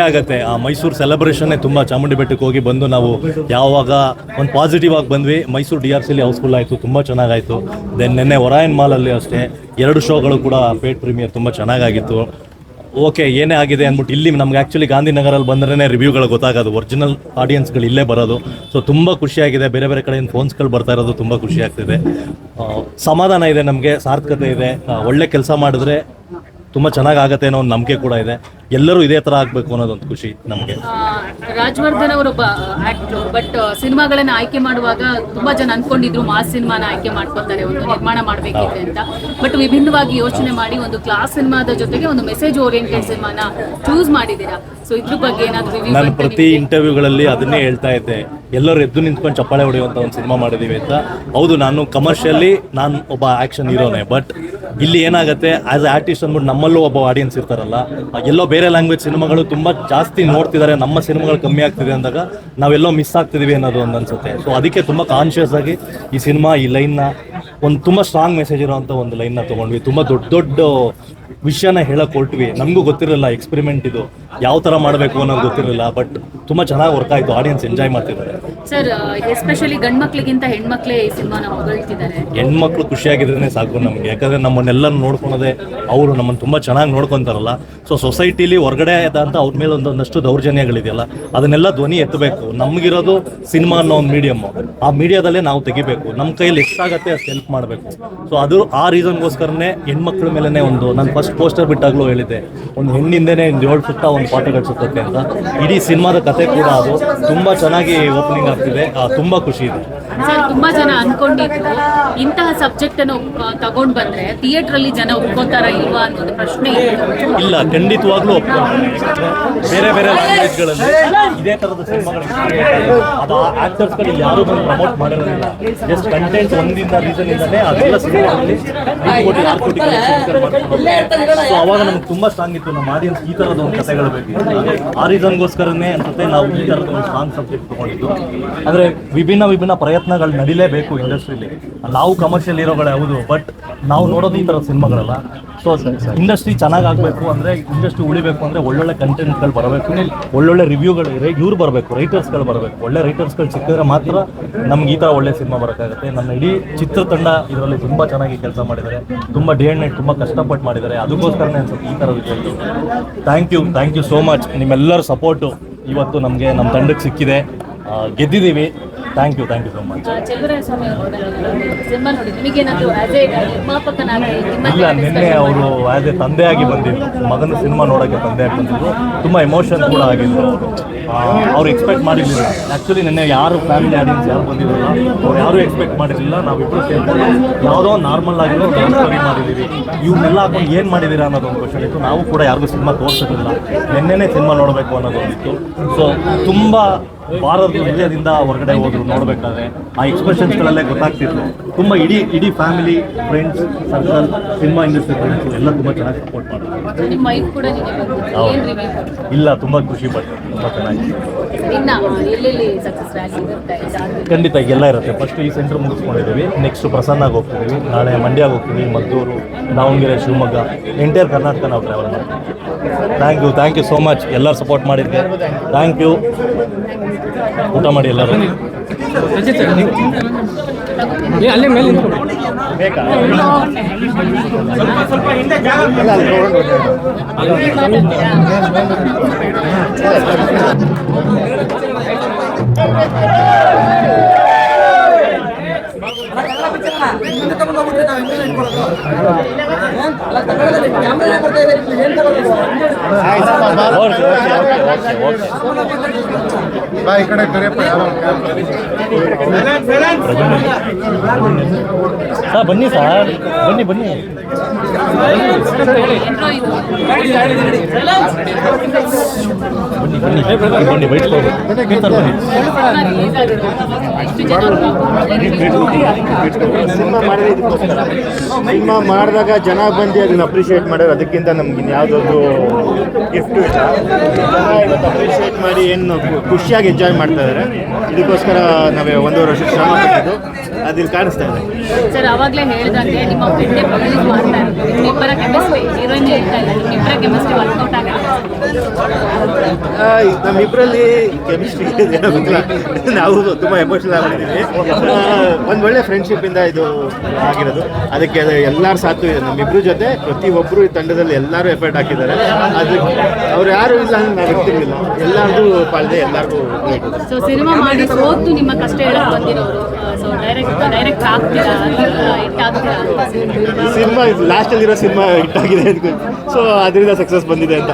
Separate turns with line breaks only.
ಆಗತ್ತೆ. ಆ ಮೈಸೂರು ಸೆಲೆಬ್ರೇಷನ್ನೇ ತುಂಬ ಚಾಮುಂಡಿ ಬೆಟ್ಟಕ್ಕೆ ಹೋಗಿ ಬಂದು ನಾವು ಯಾವಾಗ ಒಂದು ಪಾಸಿಟಿವ್ ಆಗಿ ಬಂದ್ವಿ. ಮೈಸೂರು ಡಿ ಆರ್ ಸಿಲಿ ಹೌಸ್ಫುಲ್ ಆಯಿತು, ತುಂಬ ಚೆನ್ನಾಗಾಯಿತು. ದೆನ್ ನಿನ್ನೆ ಒರಾಯನ್ ಮಾಲಲ್ಲಿ ಅಷ್ಟೇ ಎರಡು ಶೋಗಳು ಕೂಡ ಪೇಟ್ ಪ್ರೀಮಿಯರ್ ತುಂಬ ಚೆನ್ನಾಗಾಗಿತ್ತು. ಓಕೆ ಏನೇ ಆಗಿದೆ ಅಂದ್ಬಿಟ್ಟು ಇಲ್ಲಿ ನಮ್ಗೆ ಆ್ಯಕ್ಚುಲಿ ಗಾಂಧಿನಗರಲ್ಲಿ ಬಂದ್ರೇ ರಿವ್ಯೂಗಳು ಗೊತ್ತಾಗೋದು. ಒರಿಜಿನಲ್ ಆಡಿಯನ್ಸ್ಗಳು ಇಲ್ಲೇ ಬರೋದು. ಸೊ ತುಂಬ ಖುಷಿಯಾಗಿದೆ. ಬೇರೆ ಬೇರೆ ಕಡೆಯಿಂದ ಫೋನ್ಸ್ಗಳು ಬರ್ತಾ ಇರೋದು ತುಂಬ ಖುಷಿ ಆಗ್ತಿದೆ ಸಮಾಧಾನ ಇದೆ ನಮಗೆ, ಸಾರ್ಥಕತೆ ಇದೆ. ಒಳ್ಳೆ ಕೆಲಸ ಮಾಡಿದ್ರೆ ತುಂಬ ಚೆನ್ನಾಗಿ ಆಗತ್ತೆ ಅನ್ನೋ ಒಂದು ನಂಬಿಕೆ ಕೂಡ ಇದೆ. ಎಲ್ಲರೂ ಇದೇ ತರ ಆಗ್ಬೇಕು ಅನ್ನೋದೊಂದು ಖುಷಿ ನಮಗೆ.
ರಾಜವರ್ಧನ್ ಅವರೊಬ್ಬ ಆಕ್ಟರ್ ಬಟ್ ಸಿನಿಮಾಗಳನ್ನ ಆಯ್ಕೆ ಮಾಡುವಾಗ ತುಂಬಾ ಜನ ಅನ್ಕೊಂಡಿದ್ರು ಮಾಸ್ ಸಿನಿಮಾನ ಆಯ್ಕೆ ಮಾಡ್ಕೊತಾರೆ ಒಂದು ನಿರ್ಮಾಣ ಮಾಡ್ಬೇಕಿದೆ ಅಂತ. ಬಟ್ ವಿಭಿನ್ನವಾಗಿ ಯೋಚನೆ ಮಾಡಿ ಒಂದು ಕ್ಲಾಸ್ ಸಿನಿಮಾದ ಜೊತೆಗೆ ಒಂದು ಮೆಸೇಜ್ ಓರಿಯೆಂಟೆಡ್ ಸಿನಿಮಾನ ಚೂಸ್ ಮಾಡಿದೀರಾ ಸೊ ಇದ್ರ ಬಗ್ಗೆ ಏನಾದ್ರು
ನಾನು ಪ್ರತಿ ಇಂಟರ್ವ್ಯೂಗಳಲ್ಲಿ ಅದನ್ನೇ ಹೇಳ್ತಾ ಇದ್ದೆ. ಎಲ್ಲರೂ ಎದ್ದು ನಿಂತ್ಕೊಂಡು ಚಪ್ಪಾಳೆ ಹೊಡೆಯುವಂತ ಒಂದು ಸಿನಿಮಾ ಮಾಡಿದೀವಿ ಅಂತ. ಹೌದು ನಾನು ಕಮರ್ಷಿಯಲಿ ನಾನು ಒಬ್ಬ ಆಕ್ಷನ್ ಹೀರೋನೇ ಬಟ್ ಇಲ್ಲಿ ಏನಾಗುತ್ತೆ ಆಸ್ ಆರ್ಟಿಸ್ಟ್ ಅಂದ್ಬಿಟ್ಟು ನಮ್ಮಲ್ಲೂ ಒಬ್ಬ ಆಡಿಯನ್ಸ್ ಇರ್ತಾರಲ್ಲ ಎಲ್ಲೋ ಬೇರೆ ಲ್ಯಾಂಗ್ವೇಜ್ ಸಿನಿಮಾಗಳು ತುಂಬ ಜಾಸ್ತಿ ನೋಡ್ತಿದ್ದಾರೆ, ನಮ್ಮ ಸಿನಿಮಾಗಳು ಕಮ್ಮಿ ಆಗ್ತಿದೆ ಅಂದಾಗ ನಾವೆಲ್ಲೋ ಮಿಸ್ ಆಗ್ತಿದ್ದೀವಿ ಅನ್ನೋದು ಒಂದು ಅನ್ಸುತ್ತೆ. ಸೊ ಅದಕ್ಕೆ ತುಂಬ ಕಾನ್ಷಿಯಸ್ ಆಗಿ ಈ ಸಿನಿಮಾ, ಈ ಲೈನ್ನ ಒಂದು ತುಂಬ ಸ್ಟ್ರಾಂಗ್ ಮೆಸೇಜ್ ಇರೋವಂಥ ಒಂದು ಲೈನ್ನ ತೊಗೊಂಡ್ವಿ. ತುಂಬ ದೊಡ್ಡ ದೊಡ್ಡ ವಿಷಯನ ಹೇಳಕ್ ಹೊರಟ್ವಿ ನಮಗೂ ಗೊತ್ತಿರಲಿಲ್ಲ ಎಕ್ಸ್ಪೆರಿಮೆಂಟ್ ಇದು. ಯಾವ ಥರ ಮಾಡಬೇಕು ಅನ್ನೋದು ಗೊತ್ತಿರಲಿಲ್ಲ ಬಟ್ ತುಂಬ ಚೆನ್ನಾಗಿ ವರ್ಕ್ ಆಯಿತು. ಆಡಿಯನ್ಸ್ ಎಂಜಾಯ್ ಮಾಡ್ತಿದ್ದಾರೆ.
ಸರ್ ಎಸ್ಪೆಷಲಿ ಗಂಡ್ಮಕ್ಳಿಗಿಂತ ಹೆಣ್ಮಕ್ಳೇ ಈ ಸಿನಿಮಾನ ಹೊಗಳ್ತಿದ್ದಾರೆ.
ಹೆಣ್ಮಕ್ಳು ಖುಷಿಯಾಗಿದ್ರೆ ಸಾಕು ನಮಗೆ. ಯಾಕಂದ್ರೆ ನಮ್ಮನ್ನೆಲ್ಲ ನೋಡ್ಕೊಳೋದೇ ಅವರು ನಮ್ಮನ್ನು ತುಂಬ ಚೆನ್ನಾಗಿ ನೋಡ್ಕೊಂತಾರಲ್ಲ. ಸೊ ಸೊಸೈಟಿಲಿ ಹೊರಗಡೆ ಅಂತ ಅವ್ರ ಮೇಲೆ ಒಂದೊಂದಷ್ಟು ದೌರ್ಜನ್ಯಗಳಿದೆಯಲ್ಲ ಅದನ್ನೆಲ್ಲ ಧ್ವನಿ ಎತ್ತಬೇಕು. ನಮಗಿರೋದು ಸಿನಿಮಾ ಅನ್ನೋ ಒಂದು ಮೀಡಿಯಮ್ಮು ಆ ಮೀಡಿಯಾದಲ್ಲೇ ನಾವು ತೆಗಿಬೇಕು. ನಮ್ಮ ಕೈಯಲ್ಲಿ ಎಷ್ಟಾಗತ್ತೆ ಅಷ್ಟು ಹೆಲ್ಪ್ ಮಾಡಬೇಕು. ಸೊ ಅದು ಆ ರೀಸನ್ಗೋಸ್ಕರನೇ ಹೆಣ್ಮಕ್ಳ ಮೇಲೇ ಒಂದು ನನ್ನ ಫಸ್ಟ್ ಪೋಸ್ಟರ್ ಬಿಟ್ಟಾಗಲೂ ಹೇಳಿದ್ದೆ ಒಂದು ಹೆಣ್ಣಿಂದನೇ ಏಳು ಸುತ್ತ ಒಂದು ಪಾಠಗಳು ಸುತ್ತಕ್ಕೆ ಅಂತ. ಇಡೀ ಸಿನಿಮಾದ ಕತೆ ಕೂಡ ಅದು. ತುಂಬ ಚೆನ್ನಾಗಿ ಓಪನಿಂಗ್ ಆಗ್ತಿದೆ ತುಂಬ ಖುಷಿ ಇದೆ.
ಸರ್ ತುಂಬಾ ಜನ ಅನ್ಕೊಂಡಿದ್ರು. ಇಂತಹ ಸಬ್ಜೆಕ್ಟ್ ಅನ್ನು ತಗೊಂಡ್ ಬಂದ್ರೆ ಥಿಯೇಟರ್ ಅಲ್ಲಿ ಜನ ಒಪ್ಕೋತಾರ ಇಲ್ವಾ ಅನ್ನೋದು ಪ್ರಶ್ನೆ
ಇಲ್ಲ ಖಂಡಿತವಾಗ್ಲೂ ಬೇರೆ ಬೇರೆ ಬೇರೆ ಲ್ಯಾಂಗ್ವೇಜ್ಗಳಲ್ಲಿ ಇದೇ ತರಹದ ಸಿನಿಮಾಗಳು ಅದು ಆಕ್ಟರ್ಸ್ಗಳು ಯಾರು ಬಂದು ಪ್ರಮೋಟ್ ಮಾಡಿರೋದಿಲ್ಲ. ಜಸ್ಟ್ ಕಂಟೆಂಟ್ ಒಂದಿಂದ ರೀಸನ್ ಇಂದಾನೆ ಅದೆಲ್ಲ ಸಿನಿಮಾಗಳಲ್ಲಿ ಕೋಟಿ ಆರು ಕೋಟಿ ಸೊ ಅವಾಗ ನಮ್ಗೆ ತುಂಬಾ ಸ್ಟ್ರಾಂಗ್ ಇತ್ತು. ನಮ್ಮ ಆಡಿಯನ್ಸ್ ಈ ತರದ ಒಂದು ಕಥೆಗಳು ಬೇಕು. ಆ ರೀಸನ್ಗೋಸ್ಕರನೇ ಅನ್ಸುತ್ತೆ ನಾವು ಈ ತರದ ಒಂದು ಸ್ಟ್ರಾಂಗ್ ಸಬ್ಜೆಕ್ಟ್ ತಗೊಂಡಿದ್ದು. ಅಂದ್ರೆ ವಿಭಿನ್ನ ವಿಭಿನ್ನ ಪ್ರಯತ್ನಗಳು ನಡಿಲೇಬೇಕು ಇಂಡಸ್ಟ್ರಿಲಿ ನಾವು ಕಮರ್ಷಿಯಲ್ ಹೀರೋಗಳೇ ಹೌದು ಬಟ್ ನಾವು ನೋಡೋದು ಈ ತರ ಸಿನಿಮಾಗಳಲ್ಲ. ಸೊ ಇಂಡಸ್ಟ್ರಿ ಚೆನ್ನಾಗಿ ಆಗಬೇಕು ಅಂದ್ರೆ ಇಂಡಸ್ಟ್ರಿ ಉಳಿಬೇಕು ಅಂದ್ರೆ ಒಳ್ಳೊಳ್ಳೆ ಕಂಟೆಂಟ್ಗಳು ಬರಬೇಕು. ಒಳ್ಳೊಳ್ಳೆ ರಿವ್ಯೂಗಳು ಇವ್ರು ಬರಬೇಕು ರೈಟರ್ಸ್ಗಳು ಬರಬೇಕು. ಒಳ್ಳೆ ರೈಟರ್ಸ್ಗಳು ಸಿಕ್ಕಿದ್ರೆ ಮಾತ್ರ ನಮ್ಗೆ ಈ ತರ ಒಳ್ಳೆ ಸಿನಿಮಾ ಬರೋಕ್ಕಾಗುತ್ತೆ. ನಮ್ಮ ಇಡೀ ಚಿತ್ರತಂಡ ಇದರಲ್ಲಿ ತುಂಬಾ ಚೆನ್ನಾಗಿ ಕೆಲಸ ಮಾಡಿದ್ದಾರೆ. ತುಂಬಾ ಡೇ ಅಂಡ್ ನೈಟ್ ತುಂಬಾ ಕಷ್ಟಪಟ್ಟು ಮಾಡಿದ್ದಾರೆ. ಅದಕ್ಕೋಸ್ಕರನೇ ಅನ್ಸುತ್ತೆ ಈ ಥರ thank you thank you so much ನಿಮ್ಮೆಲ್ಲರ ಸಪೋರ್ಟು ಇವತ್ತು ನಮಗೆ ನಮ್ಮ ತಂಡಕ್ಕೆ ಸಿಕ್ಕಿದೆ. ಗೆದ್ದಿದ್ದೀವಿ. Thank you thank you so much
ಸ್ವಾಮಿ
ಇಲ್ಲ ನಿನ್ನೆ ಅವರು ಆ್ಯಸ್ ಎ ತಂದೆಯಾಗಿ ಬಂದಿದ್ರು. ಮಗನ ಸಿನಿಮಾ ನೋಡೋಕ್ಕೆ ತಂದೆಯಾಗಿ ಬಂದಿದ್ರು. ತುಂಬ ಎಮೋಷನ್ ಕೂಡ ಆಗಿದ್ರು. ಅವರು ಅವ್ರು ಎಕ್ಸ್ಪೆಕ್ಟ್ ಮಾಡಿರಲಿಲ್ಲ. ಆ್ಯಕ್ಚುಲಿ ನಿನ್ನೆ ಯಾರು ಫ್ಯಾಮಿಲಿ ಆಡಿಯನ್ಸ್ ಯಾರು ಬಂದಿರಲಿಲ್ಲ ಅವ್ರು ಯಾರೂ ಎಕ್ಸ್ಪೆಕ್ಟ್ ಮಾಡಿರಲಿಲ್ಲ. ನಾವಿಬ್ಬರು ಸೇರ್ಕೊಂಡು ಯಾವುದೋ ಒಂದು ನಾರ್ಮಲ್ ಆಗಿರೋ ಸ್ಟೋರಿ ಮಾಡಿದ್ದೀವಿ. ಇವನ್ನೆಲ್ಲ ಹಾಕೊಂಡು ಏನು ಮಾಡಿದ್ದೀರಾ ಅನ್ನೋದು ಒಂದು ಕ್ವಶನ್ ಇತ್ತು. ನಾವು ಕೂಡ ಯಾರಿಗೂ ಸಿನಿಮಾ ತೋರಿಸಿರಲಿಲ್ಲ. ನಿನ್ನೆನೇ ಸಿನಿಮಾ ನೋಡಬೇಕು ಅನ್ನೋದು ಒಂದಿತ್ತು. ಸೊ ತುಂಬ ಭಾರತ ಹೃದಯದಿಂದ ಹೊರಗಡೆ ಹೋದ್ರು ನೋಡಬೇಕಾದ್ರೆ ಆ ಎಕ್ಸ್ಪ್ರೆಷನ್ಸ್ಗಳಲ್ಲೇ ಗೊತ್ತಾಗ್ತಿತ್ತು ತುಂಬ ಇಡೀ ಇಡೀ family friends circle cinema industry friends ಎಲ್ಲ ತುಂಬ ಚೆನ್ನಾಗಿ ಸಪೋರ್ಟ್
ಮಾಡ್ತಾರೆ
ಇಲ್ಲ ತುಂಬ ಖುಷಿ ಪಟ್ಟು ತುಂಬ ಚೆನ್ನಾಗಿ. ಖಂಡಿತ ಎಲ್ಲ ಇರುತ್ತೆ. ಫಸ್ಟ್ ಈ ಸೆಂಟರ್ ಮುಗಿಸ್ಕೊಂಡಿದ್ದೀವಿ ನೆಕ್ಸ್ಟ್ ಪ್ರಸನ್ನಾಗಿ ಹೋಗ್ತಿದ್ದೀವಿ ನಾಳೆ ಮಂಡ್ಯಾಗ ಹೋಗ್ತೀವಿ ಮದ್ದೂರು ದಾವಣಗೆರೆ ಶಿವಮೊಗ್ಗ ಎಂಟೈರ್ ಕರ್ನಾಟಕ ನಾವು ಟ್ರಾವೆಲ್ ಮಾಡ್ತೀವಿ. Thank you thank you so much ಎಲ್ಲರೂ ಸಪೋರ್ಟ್ ಮಾಡಿದ್ದೆ ಥ್ಯಾಂಕ್ ಯು ಊಟ ಮಾಡಿ ಎಲ್ಲರೂ.
ಅಲ್ಲೇ ಮೇಲೆ
ಬೇಕಾ?
ಬಾ ಈ ಕಡೆ ಕರಿಯಪ್ಪ ಬನ್ನಿ.
ಸರ್ ಬನ್ನಿ. ಸರ್ ಬನ್ನಿ ಬನ್ನಿ ಬನ್ನಿ ಬನ್ನಿ. ಬನ್ನಿ ಬನ್ನಿ
ಬನ್ನಿ ಬನ್ನಿ.
ಸಿನಿಮಾ ಮಾಡಿದ್ರೆ ಇದಕ್ಕೋಸ್ಕರ. ಸಿನಿಮಾ ಮಾಡಿದಾಗ ಜನ ಬಂದು ಅದನ್ನ ಅಪ್ರಿಷಿಯೇಟ್ ಮಾಡೋರು ಅದಕ್ಕಿಂತ ನಮ್ಗೆ ಇನ್ಯಾವುದೊಂದು ಗಿಫ್ಟು ಇಲ್ಲ. ಜನ ಇವತ್ತು ಅಪ್ರಿಷಿಯೇಟ್ ಮಾಡಿ ಏನು ಖುಷಿಯಾಗಿ ಎಂಜಾಯ್ ಮಾಡ್ತಾ ಇದ್ದಾರೆ ಇದಕ್ಕೋಸ್ಕರ ನಾವೇ ಒಂದೂವರೆ ವರ್ಷ ಶ್ರಮ ಪಟ್ಟಿದ್ದು. ಅದಿಲ್ಲಿ ಕಾಣಿಸ್ತಾ ಇದೆ.
ಸರ್, ಅವಾಗಲೇ ಹೇಳ್ದಂಗೆ ನಿಮ್ಮ ಫ್ರೆಂಡೇ ಮಾಡ್ತಾ ಇರೋದು. ಇಬ್ಬರ ಕೆಮಿಸ್ಟ್ರಿ ಹೀರೋಯಿನ್ ಹೇಳ್ತಾ ಇಲ್ಲ. ಇಬ್ಬರ ಕೆಮಿಸ್ಟ್ರಿ
ಈ ನಮ್ಮಿಬ್ಬರಲ್ಲಿ ಕೆಮಿಸ್ಟ್ರಿ ಗೊತ್ತಿಲ್ಲ. ನಾವು ತುಂಬ ಎಮೋಷನಲ್ ಆಗಿದ್ದೀವಿ. ಒಂದು ಒಳ್ಳೆ ಫ್ರೆಂಡ್ಶಿಪ್ ಇಂದ ಇದು ಆಗಿರೋದು. ಅದಕ್ಕೆ ಅದು ಎಲ್ಲರ ಸಾಥು ಇದೆ ನಮ್ಮಿಬ್ರು ಜೊತೆ ಪ್ರತಿಯೊಬ್ಬರು ಈ ತಂಡದಲ್ಲಿ ಎಲ್ಲರೂ ಎಫರ್ಟ್ ಹಾಕಿದ್ದಾರೆ. ಅದಕ್ಕೆ ಅವ್ರು ಯಾರು ಇಲ್ಲ ಅಂದ್ರೆ ನಾವು ಇರ್ತಿರ್ಲಿಲ್ಲ ಎಲ್ಲರಿಗೂ ಪಾಲ್ದೆ ಎಲ್ಲರಿಗೂ
ಸಿನಿಮಾ ಮಾಡಿ ಸೋತು ನಿಮ್ಮ ಕಷ್ಟ ಹೇಳಕ್ ಬಂದಿರೋರು. ಸೊ ಡೈರೆಕ್ಟ್ ಡೈರೆಕ್ಟ್
ಸಿನಿಮಾ ಲಾಸ್ಟಲ್ಲಿರೋ ಸಿನಿಮಾ ಹಿಟ್ ಆಗಿದೆ ಸೊ ಅದರಿಂದ ಸಕ್ಸಸ್ ಬಂದಿದೆ ಅಂತ.